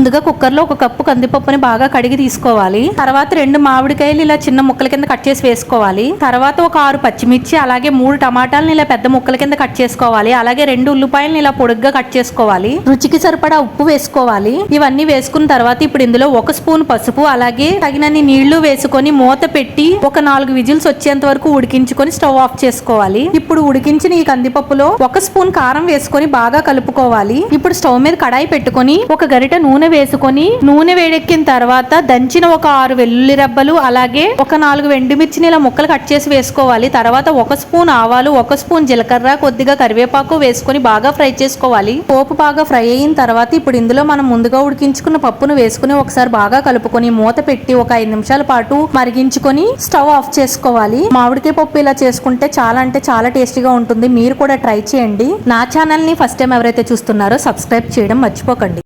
ముందుగా కుక్కర్లో ఒక కప్పు కందిపప్పుని బాగా కడిగి తీసుకోవాలి. తర్వాత రెండు మామిడికాయలు ఇలా చిన్న ముక్కల కింద కట్ చేసి వేసుకోవాలి. తర్వాత ఒక ఆరు పచ్చిమిర్చి అలాగే మూడు టమాటాలను ఇలా పెద్ద ముక్కల కింద కట్ చేసుకోవాలి. అలాగే రెండు ఉల్లిపాయలను ఇలా పొడుగ్గా కట్ చేసుకోవాలి. రుచికి సరిపడా ఉప్పు వేసుకోవాలి. ఇవన్నీ వేసుకున్న తర్వాత ఇప్పుడు ఇందులో ఒక స్పూన్ పసుపు అలాగే తగినన్ని నీళ్ళు వేసుకొని మూత పెట్టి ఒక నాలుగు విజిల్స్ వచ్చేంత వరకు ఉడికించుకొని స్టవ్ ఆఫ్ చేసుకోవాలి. ఇప్పుడు ఉడికించిన ఈ కందిపప్పులో ఒక స్పూన్ కారం వేసుకొని బాగా కలుపుకోవాలి. ఇప్పుడు స్టవ్ మీద కడాయి పెట్టుకొని ఒక గరిట నూనె వేసుకొని నూనె వేడెక్కిన తర్వాత దంచిన ఒక ఆరు వెల్లుల్లి రెబ్బలు అలాగే ఒక నాలుగు వెండిమిర్చిని ఇలా ముక్కలు కట్ చేసి వేసుకోవాలి. తర్వాత ఒక స్పూన్ ఆవాలు ఒక స్పూన్ జీలకర్ర కొద్దిగా కరివేపాకు వేసుకొని బాగా ఫ్రై చేసుకోవాలి. పోపు బాగా ఫ్రై అయిన తర్వాత ఇప్పుడు ఇందులో మనం ముందుగా ఉడికించుకున్న పప్పును వేసుకుని ఒకసారి బాగా కలుపుకొని మూత పెట్టి ఒక ఐదు నిమిషాల పాటు మరిగించుకొని స్టవ్ ఆఫ్ చేసుకోవాలి. మామిడికాయ పప్పు ఇలా చేసుకుంటే చాలా అంటే చాలా టేస్టీగా ఉంటుంది. మీరు కూడా ట్రై చేయండి. నా ఛానల్ని ఫస్ట్ టైం ఎవరైతే చూస్తున్నారో సబ్స్క్రైబ్ చేయడం మర్చిపోకండి.